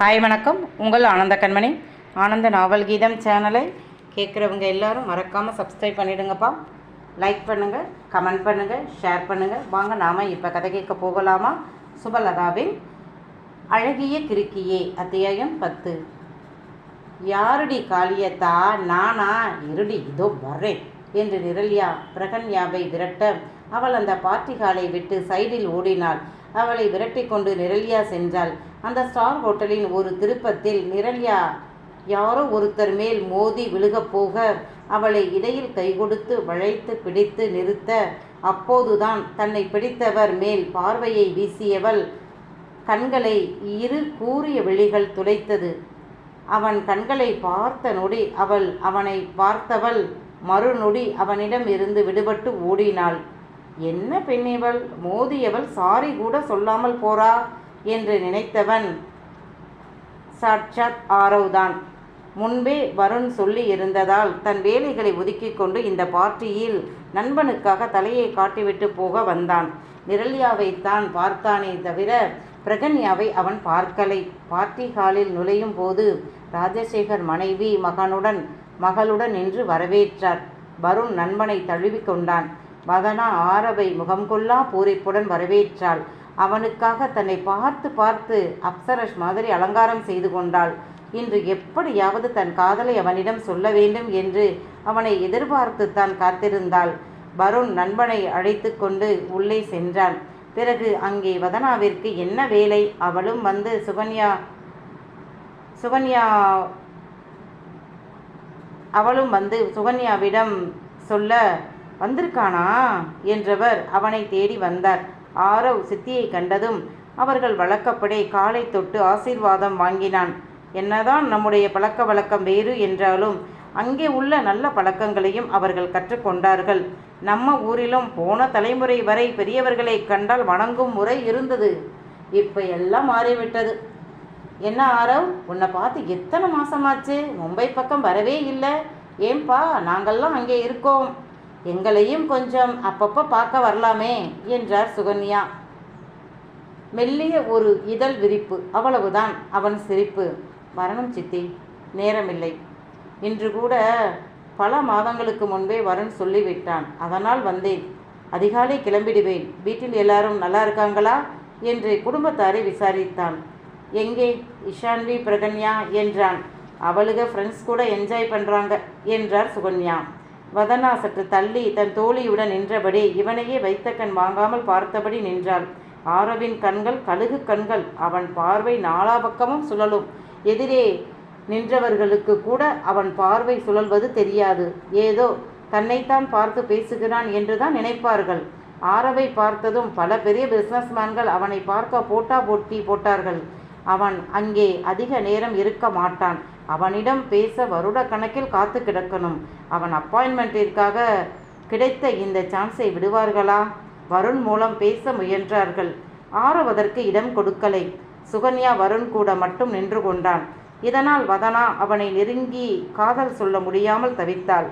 Hi வணக்கம். உங்கள் ஆனந்த கண்மணி. ஆனந்த நாவல் கீதம் சேனலை கேட்குறவங்க எல்லாரும் மறக்காமல் சப்ஸ்கிரைப் பண்ணிவிடுங்கப்பா லைக் பண்ணுங்கள் கமெண்ட் பண்ணுங்கள் ஷேர் பண்ணுங்கள் வாங்க நாம் இப்போ கதை கேட்க போகலாமா? சுபலதாவின் அழகிய கிறுக்கியே அத்தியாயம் பத்து. யாருடி காளியத்தா? நானா? இருடி இதோ வர்றேன். என்று நிரல்யா பிரகன்யாவை விரட்ட அவள் அந்த பார்ட்டிகாலை விட்டு சைடில் ஓடினாள். அவளை விரட்டி கொண்டு நிரல்யா சென்றாள். அந்த ஸ்டார் ஹோட்டலின் ஒரு திருப்பத்தில் நிரல்யா யாரோ ஒருத்தர் மேல் மோதி விழுகப் போக அவளை இடையில் கைகொடுத்து வளைத்து பிடித்து நிறுத்த அப்போதுதான் தன்னை பிடித்தவர் மேல் பார்வையை வீசியவள் கண்களை இரு கூறிய விழிகள் துளைத்தது. அவன் கண்களை பார்த்த நொடி அவள் அவனை பார்த்தவள் மறுநொடி அவனிடம் இருந்து விடுபட்டு ஓடினாள். என்ன பெண்ணிவள் மோதியவள் சாரி கூட சொல்லாமல் போறா என்று நினைத்தவன் சாட்சாத் ஆரவ்தான். முன்பே வருண் சொல்லி இருந்ததால் தன் வேலைகளை ஒதுக்கிக் கொண்டு இந்த பார்ட்டியில் நண்பனுக்காக தலையை காட்டிவிட்டு போக வந்தான். நிரல்யாவைத்தான் பார்த்தானே தவிர பிரகன்யாவை அவன் பார்க்கலை. பார்ட்டி ஹாலில் நுழையும் போது ராஜசேகர் மனைவி மகனுடன் மகளுடன் நின்று வரவேற்றார். வருண் நண்பனை தழுவி கொண்டான். வதனா ஆரவை முகம் கொள்ளா பூரிப்புடன் வரவேற்றாள். அவனுக்காக தன்னை பார்த்து பார்த்து அப்சரஷ் மாதிரி அலங்காரம் செய்து கொண்டாள். இன்று எப்படியாவது தன் காதலை அவனிடம் சொல்ல வேண்டும் என்று அவனை எதிர்பார்த்து தான் காத்திருந்தாள். வருண் நண்பனை அழைத்து கொண்டு உள்ளே சென்றான். பிறகு அங்கே வதனாவிற்கு என்ன வேலை? அவளும் வந்து சுகன்யா சுகன்யா அவளும் வந்து சுகன்யாவிடம் சொல்ல வந்திருக்கானா? என்றவர் அவனை தேடி வந்தார். ஆரவ் சித்தியை கண்டதும் அவர்கள் வழக்கப்படி காலை தொட்டு ஆசீர்வாதம் வாங்கினான். என்னதான் நம்முடைய பழக்க வழக்கம் வேறு என்றாலும் அங்கே உள்ள நல்ல பழக்கங்களையும் அவர்கள் கற்றுக்கொண்டார்கள். நம்ம ஊரிலும் போன தலைமுறை வரை பெரியவர்களை கண்டால் வணங்கும் முறை இருந்தது. இப்போ எல்லாம் மாறிவிட்டது. என்ன ஆரவ் உன்னை பார்த்து எத்தனை மாசமாச்சு? மும்பை பக்கம் வரவே இல்லை. ஏன்பா நாங்கள்லாம் அங்கே இருக்கோம். எங்களையும் கொஞ்சம் அப்பப்போ பார்க்க வரலாமே என்றார் சுகன்யா. மெல்லிய ஒரு இதழ் விரிப்பு அவ்வளவுதான் அவன் சிரிப்பு. வரணும் சித்தி நேரமில்லை. இன்று கூட பல மாதங்களுக்கு முன்பே வரன் சொல்லிவிட்டான். அதனால் வந்தேன். அதிகாலை கிளம்பிடுவேன். வீட்டில் எல்லாரும் நல்லா இருக்காங்களா? என்று குடும்பத்தாரை விசாரித்தான். எங்கே? இஷான்வி பிரகன்யா என்றான். அவளுக ஃப்ரெண்ட்ஸ் கூட என்ஜாய் பண்ணுறாங்க என்றார் சுகன்யா. வதனா சற்று தள்ளி தன் தோழியுடன் நின்றபடி இவனையே வைத்த கண் வாங்காமல் பார்த்தபடி நின்றாள். ஆரவின் கண்கள் கழுகு கண்கள். அவன் பார்வை நாலா பக்கமும் சுழலும். எதிரே நின்றவர்களுக்கு கூட அவன் பார்வை சுழல்வது தெரியாது. ஏதோ தன்னைத்தான் பார்த்து பேசுகிறான் என்றுதான் நினைப்பார்கள். ஆரவை பார்த்ததும் பல பெரிய பிஸ்னஸ்மேன்கள் அவனை பார்க்க போட்டா போட்டி போட்டார்கள். அவன் அங்கே அதிக நேரம் இருக்க மாட்டான். அவனிடம் பேச வருட கணக்கில் காத்து கிடக்கணும். அவன் அப்பாயின்மெண்ட்டிற்காக கிடைத்த இந்த சான்ஸை விடுவார்களா? வருண் மூலம் பேச முயன்றார்கள். ஆறுவதற்கு இடம் கொடுக்கலை. சுகன்யா வருண் கூட மட்டும் நின்று கொண்டான். இதனால் வதனா அவனை நெருங்கி காதல் சொல்ல முடியாமல் தவித்தாள்.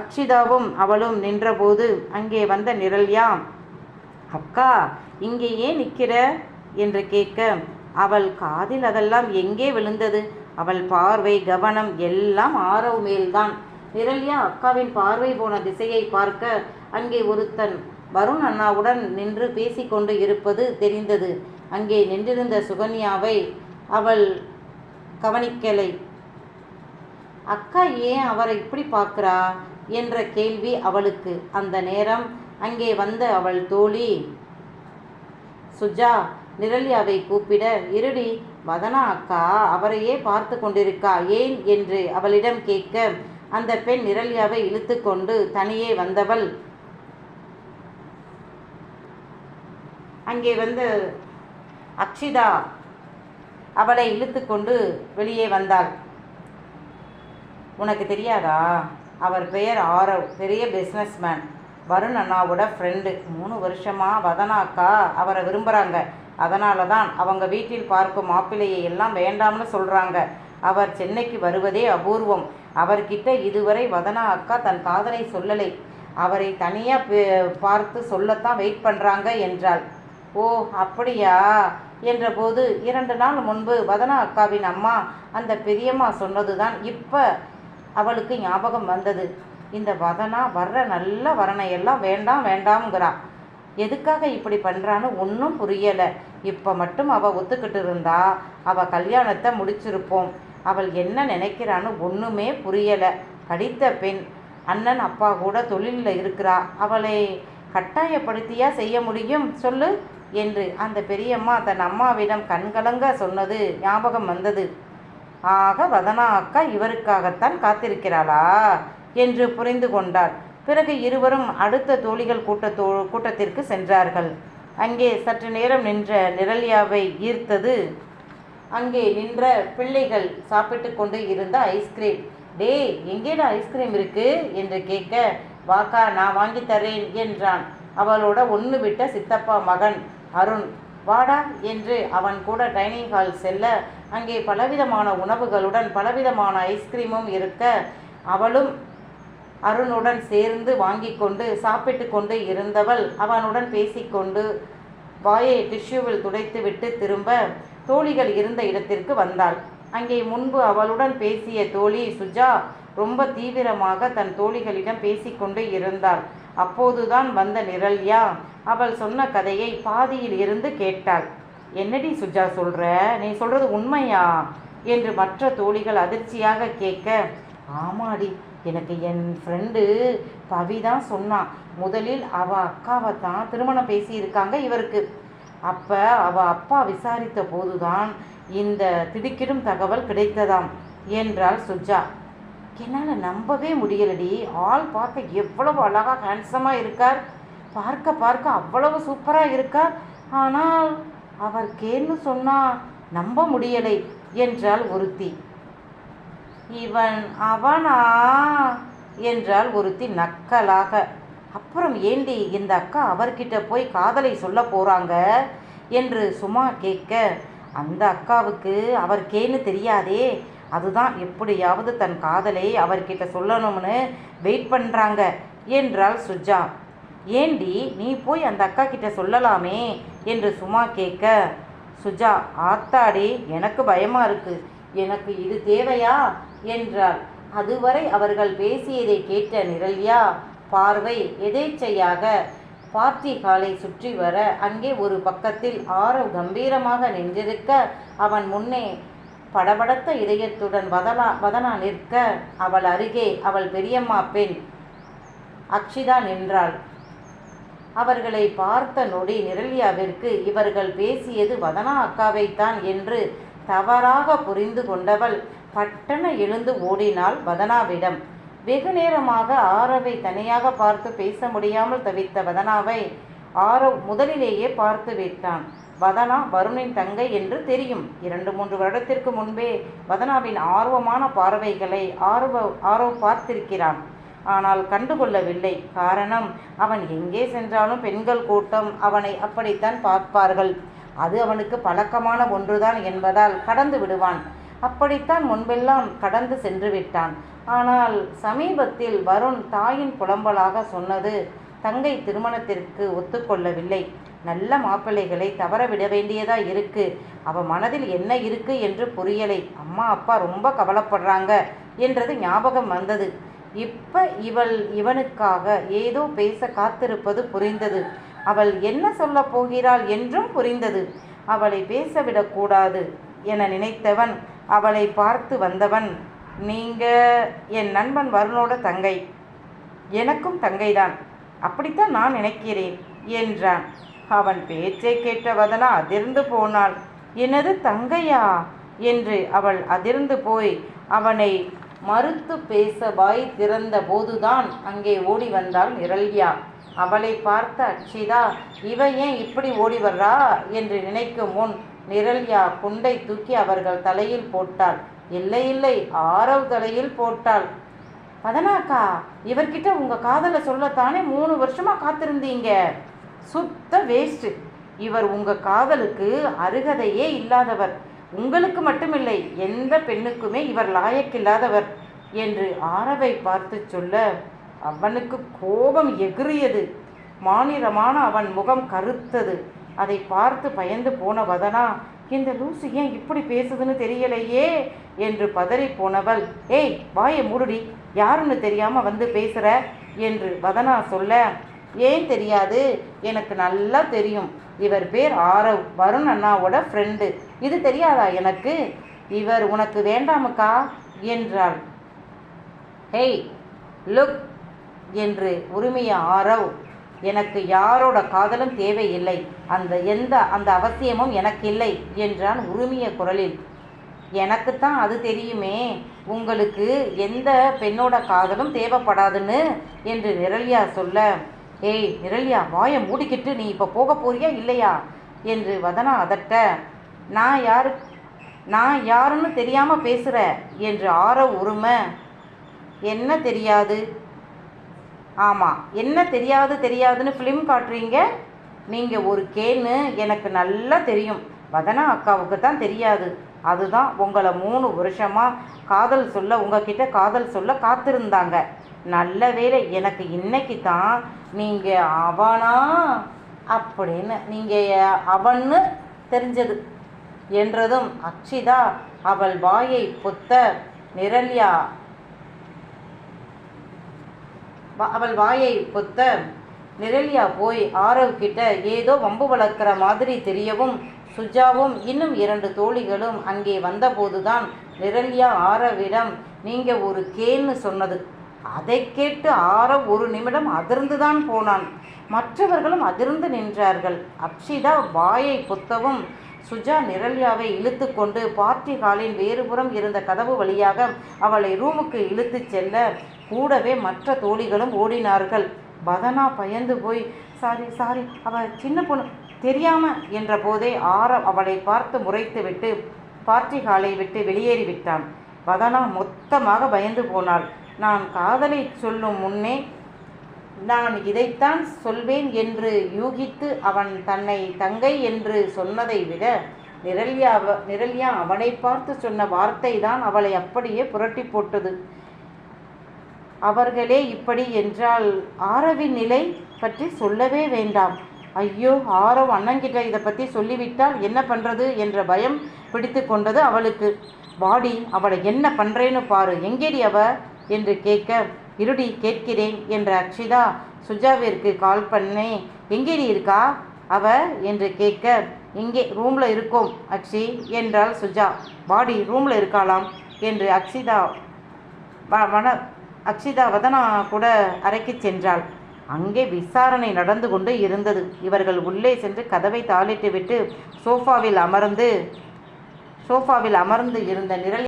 அக்ஷிதாவும் அவளும் நின்றபோது அங்கே வந்த நிரல்யா? அக்கா இங்கே ஏன் நிற்கிற என்று கேட்க அவள் காதில் அதெல்லாம் எங்கே விழுந்தது? அவள் பார்வை கவனம் எல்லாம் ஆரவ் மேல்தான். நிரல்யா அக்காவின் பார்வை போன திசையை பார்க்க அங்கே ஒருத்தன் வருண் அண்ணாவுடன் நின்று பேசிக்கொண்டு இருப்பது தெரிந்தது. அங்கே நின்றிருந்த சுகன்யாவை அவள் கவனிக்கலை. அக்கா ஏன் அவரை இப்படி பார்க்குறா? என்ற கேள்வி அவளுக்கு. அந்த நேரம் அங்கே வந்த அவள் தோழி சுஜா நிரல்யாவை கூப்பிட இருடி வதனா அக்கா அவரையே பார்த்து கொண்டிருக்கா? ஏன்? என்று அவளிடம் கேட்க அந்த பெண் நிரல்யாவை இழுத்து கொண்டு தனியே வந்தவள். அங்கே வந்து அக்ஷிதா அவளை இழுத்து கொண்டு வெளியே வந்தாள். உனக்கு தெரியாதா? அவர் பெயர் ஆரவ் பெரிய பிஸ்னஸ்மேன் வருண் அண்ணாவோட ஃப்ரெண்டு மூணு வருஷமாக வதனா அக்கா அவரை விரும்புகிறாங்க அதனால தான் அவங்க வீட்டில் பார்க்கும் மாப்பிள்ளையை எல்லாம் வேண்டாம்னு சொல்கிறாங்க அவர் சென்னைக்கு வருவதே அபூர்வம். அவர்கிட்ட இதுவரை வதனா அக்கா தன் காதலை சொல்லலை. அவரை தனியாக பார்த்து சொல்லத்தான் வெயிட் பண்ணுறாங்க என்றாள். ஓ அப்படியா? என்றபோது இரண்டு நாள் முன்பு வதனா அக்காவின் அம்மா அந்த பெரியம்மா சொன்னதுதான் இப்போ அவளுக்கு ஞாபகம் வந்தது. இந்த வதனா வர்ற நல்ல வரனையெல்லாம் வேண்டாம் வேண்டாம்ங்கிறா. எதுக்காக இப்படி பண்ணுறான்னு ஒன்றும் புரியலை. இப்போ மட்டும் அவள் ஒத்துக்கிட்டு இருந்தா அவள் கல்யாணத்தை முடிச்சிருப்போம். அவள் என்ன நினைக்கிறான்னு ஒன்றுமே புரியலை. படித்த பெண் அண்ணன் அப்பா கூட தொழிலில் இருக்கிறா. அவளை கட்டாயப்படுத்தியா செய்ய முடியும்? சொல்லு என்று அந்த பெரியம்மா தன் அம்மாவிடம் கண்கலங்க சொன்னது ஞாபகம் வந்தது. ஆக வதனா அக்கா இவருக்காகத்தான் காத்திருக்கிறாளா? என்று புரிந்து கொண்டாள். பிறகு இருவரும் அடுத்த தோழிகள் கூட்டத்தோ கூட்டத்திற்கு சென்றார்கள். அங்கே சற்று நேரம் நின்ற நிரல்யாவை ஈர்த்தது. அங்கே நின்ற பிள்ளைகள் சாப்பிட்டு கொண்டு இருந்த ஐஸ்கிரீம். டேய் எங்கேடா ஐஸ்கிரீம் இருக்கு? என்று கேட்க வாக்கா நான் வாங்கி தரேன் என்றான். அவளோட ஒன்று விட்ட சித்தப்பா மகன் அருண். வாடா என்று அவன் கூட டைனிங் ஹால் செல்ல அங்கே பலவிதமான உணவுகளுடன் பலவிதமான ஐஸ்கிரீமும் இருக்க அவளும் அருணுடன் சேர்ந்து வாங்கி கொண்டு சாப்பிட்டு கொண்டு இருந்தவள் அவனுடன் பேசிக்கொண்டு வாயை டிஷ்யூவில் துடைத்துவிட்டு திரும்ப தோழிகள் இருந்த இடத்திற்கு வந்தாள். அங்கே முன்பு அவளுடன் பேசிய தோழி சுஜா ரொம்ப தீவிரமாக தன் தோழிகளிடம் பேசிக்கொண்டு இருந்தாள். அப்போதுதான் வந்த நிரல்யா அவள் சொன்ன கதையை பாதியில் இருந்து கேட்டாள். என்னடி சுஜா சொல்ற? நீ சொல்றது உண்மையா? என்று மற்ற தோழிகள் அதிர்ச்சியாக கேட்க ஆமாடி எனக்கு என் ஃப்ரெண்டு பவி தான் சொன்னான் முதலில் அவ அக்காவை தான் திருமணம் பேசியிருக்காங்க இவருக்கு. அப்போ அவ அப்பா விசாரித்த போதுதான் இந்த திடுக்கிடும் தகவல் கிடைத்ததாம் என்றாள் சுஜா. என்னால் நம்பவே முடியலடி. ஆள் பார்க்க எவ்வளவு அழகாக ஹேண்ட்ஸமாக இருக்கார். பார்க்க பார்க்க அவ்வளவு சூப்பராக இருக்கார். ஆனால் அவர் கேன்னு சொன்னால் நம்ப முடியலை என்றாள் ஒருத்தி. இவன் அவனா? என்றாள் ஒருத்தி நக்கலாக. அப்புறம் ஏண்டி இந்த அக்கா அவர்கிட்ட போய் காதலை சொல்ல போகிறாங்க என்று சும்மா கேட்க அந்த அக்காவுக்கு அவர் கேன்னு தெரியாதே. அதுதான் எப்படியாவது தன் காதலை அவர்கிட்ட சொல்லணும்னு வெயிட் பண்ணுறாங்க என்றாள் சுஜா. ஏண்டி நீ போய் அந்த அக்கா கிட்ட சொல்லலாமே? என்று சும்மா கேட்க சுஜா ஆத்தாடி எனக்கு பயமாக இருக்குது எனக்கு இது தேவையா? என்றாள் அதுவரை அவர்கள் பேசியதை கேட்ட நிரல்யா பார்வை எதேச்சையாக? பார்ட்டி ஹாலை சுற்றி வர அங்கே ஒரு பக்கத்தில் ஆரவ் கம்பீரமாக நின்றிருக்க அவன் முன்னே படபடத்த இதயத்துடன் வதனா வதனா நிற்க அவள் அருகே அவள் பெரியம்மா பெண் அக்ஷிதா நின்றாள். அவர்களை பார்த்த நொடி நிரல்யாவிற்கு இவர்கள் பேசியது வதனா அக்காவைத்தான் என்று தவறாக புரிந்து கொண்டவள் பட்டன எழுந்து ஓடினாள் வதனாவிடம். வெகு நேரமாக ஆரவை தனியாக பார்த்து பேச முடியாமல் தவித்த வதனாவை ஆரவ் முதலிலேயே பார்த்து விட்டான். வதனா வருணின் தங்கை என்று தெரியும். இரண்டு மூன்று வருடத்திற்கு முன்பே வதனாவின் ஆர்வமான பார்வைகளை ஆர்வ ஆரவ் பார்த்திருக்கிறான். ஆனால் கண்டுகொள்ளவில்லை. காரணம் அவன் எங்கே சென்றாலும் பெண்கள் கூட்டம் அவனை அப்படித்தான் பார்ப்பார்கள். அது அவனுக்கு பழக்கமான ஒன்றுதான் என்பதால் கடந்து விடுவான். அப்படித்தான் முன்பெல்லாம் கடந்து சென்று விட்டான். ஆனால் சமீபத்தில் வருண் தாயின் புலம்பலாக சொன்னது தங்கை திருமணத்திற்கு ஒத்துக்கொள்ளவில்லை நல்ல மாப்பிள்ளைகளை தவற விட வேண்டியதா இருக்கு. அவ மனதில் என்ன இருக்கு என்று புரியலை. அம்மா அப்பா ரொம்ப கவலைப்படுறாங்க என்றது ஞாபகம் வந்தது. இப்ப இவள் இவனுக்காக ஏதோ பேச காத்திருப்பது புரிந்தது. அவள் என்ன சொல்லப் போகிறாள் என்றும் புரிந்தது. அவளை பேசவிடக்கூடாது என நினைத்தவன் அவளை பார்த்து வந்தவன் நீங்க என் நண்பன் வருணோட தங்கை. எனக்கும் தங்கைதான். அப்படித்தான் நான் நினைக்கிறேன் என்றான். அவன் பேச்சை கேட்ட வதனா அதிர்ந்து போனாள். எனது தங்கையா? என்று அவள் அதிர்ந்து போய் அவனை மறுத்து பேச வாய் திறந்த போதுதான் அங்கே ஓடி வந்தாள் நிரல்யா. அவளை பார்த்த அக்ஷிதா இவ ஏன் இப்படி ஓடி வர்றா? என்று நினைக்கும் முன் நிரல்யா குண்டை தூக்கி அவர்கள் தலையில் போட்டாள். இல்லை இல்லை ஆரவ் தலையில் போட்டாள். பதனாக்கா இவர்கிட்ட உங்க காதலை சொல்லத்தானே மூணு வருஷமா காத்திருந்தீங்க? சுத்த வேஸ்ட் இவர் உங்க காதலுக்கு அருகதையே இல்லாதவர். உங்களுக்கு மட்டுமில்லை எந்த பெண்ணுக்குமே இவர் லாயக்கில்லாதவர் என்று ஆரவை பார்த்து சொல்ல அவனுக்கு கோபம் எகிறியது. மாநிலமான அவன் முகம் கருத்தது. அதை பார்த்து பயந்து போன வதனா இந்த லூசு ஏன் இப்படி பேசுதுன்னு தெரியலையே? என்று பதறி போனவள் ஏய் வாய மூடுடி யாருன்னு தெரியாம வந்து பேசுற? என்று வதனா சொல்ல ஏன் தெரியாது எனக்கு நல்லா தெரியும். இவர் பேர் ஆரவ் வருண் அண்ணாவோட ஃப்ரெண்டு இது தெரியாதா எனக்கு? இவர் உனக்கு வேண்டாமுக்கா? என்றாள். ஹேய் லுக் என்று உரிமைய ஆரவ் எனக்கு யாரோட காதலும் தேவையில்லை. அந்த எந்த அந்த அவசியமும் எனக்கு இல்லை என்றான் உரிமைய குரலில். எனக்குத்தான் அது தெரியுமே. உங்களுக்கு எந்த பெண்ணோட காதலும் தேவைப்படாதுன்னு என்று நிரல்யா சொல்ல ஏய் நிரல்யா வாயை மூடிக்கிட்டு நீ இப்போ போக போறியா இல்லையா? என்று வதனா அதட்ட நான் யாரு நான் யாருன்னு தெரியாமல் பேசுகிற என்று ஆற உரிமை என்ன தெரியாது? ஆமாம் என்ன தெரியாது தெரியாதுன்னு ஃபிலிம் காட்டுறீங்க. நீங்கள் ஒரு கேன்னு எனக்கு நல்லா தெரியும். வதனா அக்காவுக்கு தான் தெரியாது. அதுதான் உங்களை மூணு வருஷமாக காதல் சொல்ல உங்ககிட்ட காதல் சொல்ல காத்திருந்தாங்க. நல்ல வேளை எனக்கு இன்னைக்கு தான் நீங்கள் அவனா அப்படின்னு நீங்கள் அவன்னு தெரிஞ்சது. என்றதும் அக்ஷிதா அவள் வாயை பொத்த நிரல்யா அவள் வாயை பொத்த நிரல்யா போய் ஆரவ் கிட்ட ஏதோ வம்பு வளர்க்கிற மாதிரி தெரியவும் சுஜாவும் இன்னும் இரண்டு தோழிகளும் அங்கே வந்தபோதுதான் நிரல்யா ஆரவிடம் நீங்கள் ஒரு கேன்னு சொன்னது. அதை கேட்டு ஆரவ் ஒரு நிமிடம் அதிர்ந்து தான் போனான். மற்றவர்களும் அதிர்ந்து நின்றார்கள். அக்ஷிதா வாயை பொத்தவும் சுஜா நிரல்யாவை இழுத்து கொண்டு பார்ட்டி ஹாலின் வேறுபுறம் இருந்த கதவு வழியாக அவளை ரூமுக்கு இழுத்துச் செல்ல கூடவே மற்ற தோழிகளும் ஓடினார்கள். பதனா பயந்து போய் சாரி சாரி அவ சின்ன பொண்ணு தெரியாம என்ற போதே ஆர அவளை பார்த்து முறைத்து விட்டு பார்ட்டி ஹாலை விட்டு வெளியேறி விட்டான் பதனா மொத்தமாக பயந்து போனாள். நான் காதலை சொல்லும் முன்னே நான் இதைத்தான் சொல்வேன் என்று யூகித்து அவன் தன்னை தங்கை என்று சொன்னதை விட நிரல்யா அவ- நிரல்யா அவனை பார்த்து சொன்ன வார்த்தை தான் அவளை அப்படியே புரட்டி போட்டது. அவர்களே இப்படி என்றால் ஆரவின் நிலை பற்றி சொல்லவே வேண்டாம். ஐயோ ஆரவ் அண்ணங்கிட்ட இதை பற்றி சொல்லிவிட்டால் என்ன பண்ணுறது என்ற பயம் பிடித்து கொண்டது அவளுக்கு. வாடி அவளை என்ன பண்ணுறேன்னு பாரு. எங்கேடி அவ? என்று கேட்க இருடி கேட்கிறேன் என்ற அக்ஷிதா சுஜாவிற்கு கால் பண்ணேன் எங்கே நீ இருக்கா? அவ என்று கேட்க இங்கே ரூமில் இருக்கோம் அக்ஷி என்றாள் சுஜா. பாடி ரூமில் இருக்கலாம் என்று அக்ஷிதா வ- வன அக்ஷிதா வதனா கூட அறைக்கு சென்றாள். அங்கே விசாரணை நடந்து கொண்டு இருந்தது. இவர்கள் உள்ளே சென்று கதவை தாளிட்டு விட்டு சோஃபாவில் அமர்ந்து சோஃபாவில் அமர்ந்து இருந்த நிரல்